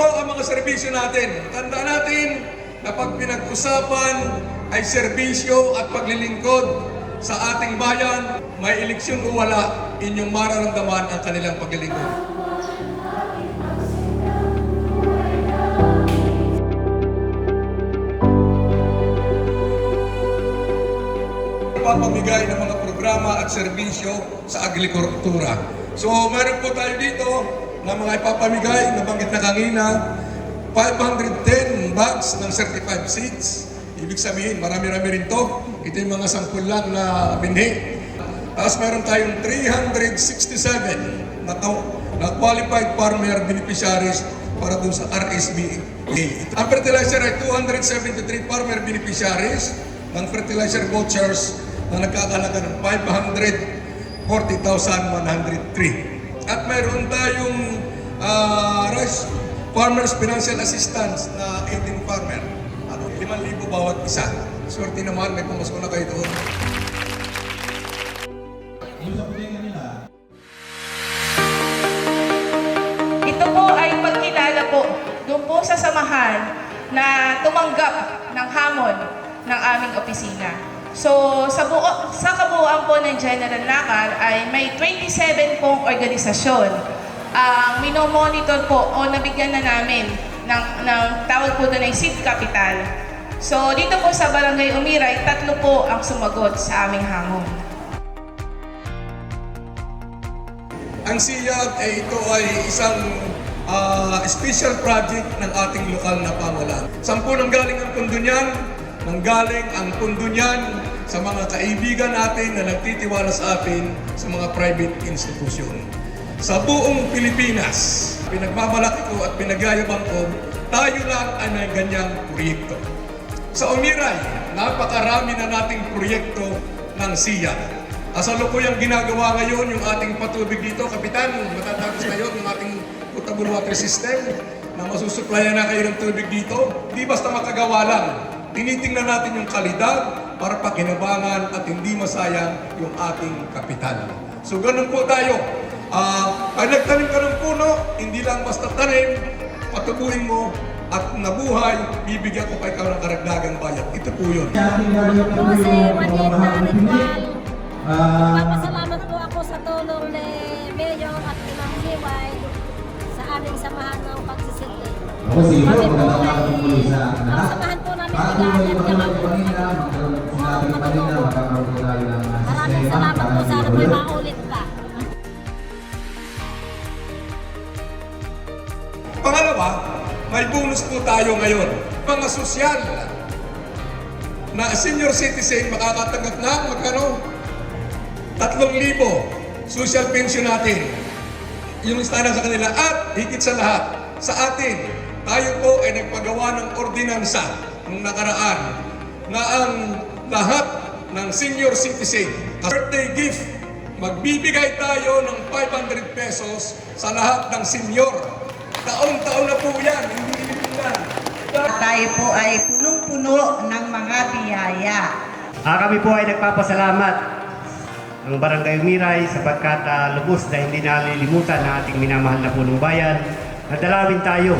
po ang mga serbisyo natin. Tandaan natin na pag pinag-usapan ay serbisyo at paglilingkod sa ating bayan, may eleksyon o wala, inyong mararamdaman ang kanilang paglilingkod. Papamigay ng mga programa at serbisyo sa agrikultura. So meron po tayo dito na mga ipapamigay, nabanggit na kanina, 510 bags ng certified seeds. Ibig sabihin, marami-rami rin to. Ito yung mga sampul lang na binhi. Tapos meron tayong 367 na, na qualified farmer beneficiaries para dun sa RSBA. Ang fertilizer ay 273 farmer beneficiaries ng fertilizer vouchers na nagkakalaga ng 540,103. At mayroon tayong ah, rice farmers financial assistance na 18 farmer. Ano, 5,000 bawat isa. Swerte naman, may pamasko na kayo doon. Ito po ay pagkilala po doon po sa samahan na tumanggap ng hamon ng aming opisina. So, sa, buo, sa kabuuan po ng General Nakar ay may 27 pong organisasyon ang minomonitor po o nabigyan na namin ng, ng tawag po doon ay seed capital. So, dito po sa Barangay Umiray, tatlo po ang sumagot sa aming hamon. Ang SIAG ay ito ay isang ah, special project ng ating lokal na pamalaan. Sampu nang galing ang pundo niyan, nanggaling ang pundo niyan sa mga kaibigan natin na nagtitiwala sa atin sa mga private institution. Sa buong Pilipinas, pinagmamalaki ko at pinagyayabang ko, tayo lang ay may ganyang proyekto. Sa Umiray, napakarami na nating proyekto ng SIA. Kasalukuyang ginagawa ngayon yung ating patubig dito, Kapitan, matatapos ngayon yung ating potable water system na masusuplayan na kayo ng tubig dito. Di basta makagawa lang. Tinitingnan natin yung kalidad para pakinabangan at hindi masayang yung ating kapital. So ganun po tayo. Ah, pag nagtanim ka ng puno, hindi lang basta tanim, patubuin mo at nabuhay, bibigyan ko pa ikaw ng karagdagang bayad. Ito po yun. Jose Juanita Ritual. Ah, po ako sa tulong ni Mayor at Ma'am Hiway sa aming samahan ng pagsisilbi. ako si po magandang ay, umaga po muli sa ang samahan po at patulad kami ko kanina, magkaroon po ko kanina, magkakaroon po tayo ng Maraming sistema salamat para po. Sana po maulit pa. Pangalawa, may bonus po tayo ngayon. Mga sosyal na senior citizen makakatanggap ng magkano? 3,000 social pension natin. Yung standard sa kanila at higit sa lahat, sa atin, tayo po ay nagpagawa ng ordinansa nung nakaraan na ang lahat ng senior citizen, as birthday gift, magbibigay tayo ng 500 pesos sa lahat ng senior. Taon-taon na po yan, hindi limitan. Tayo po ay punong-puno ng mga biyaya. Ah, kami po ay nagpapasalamat ang Barangay Umiray sapagkat ah, lubos na hindi nalilimutan na ating minamahal na punong bayan. Nadalawin tayo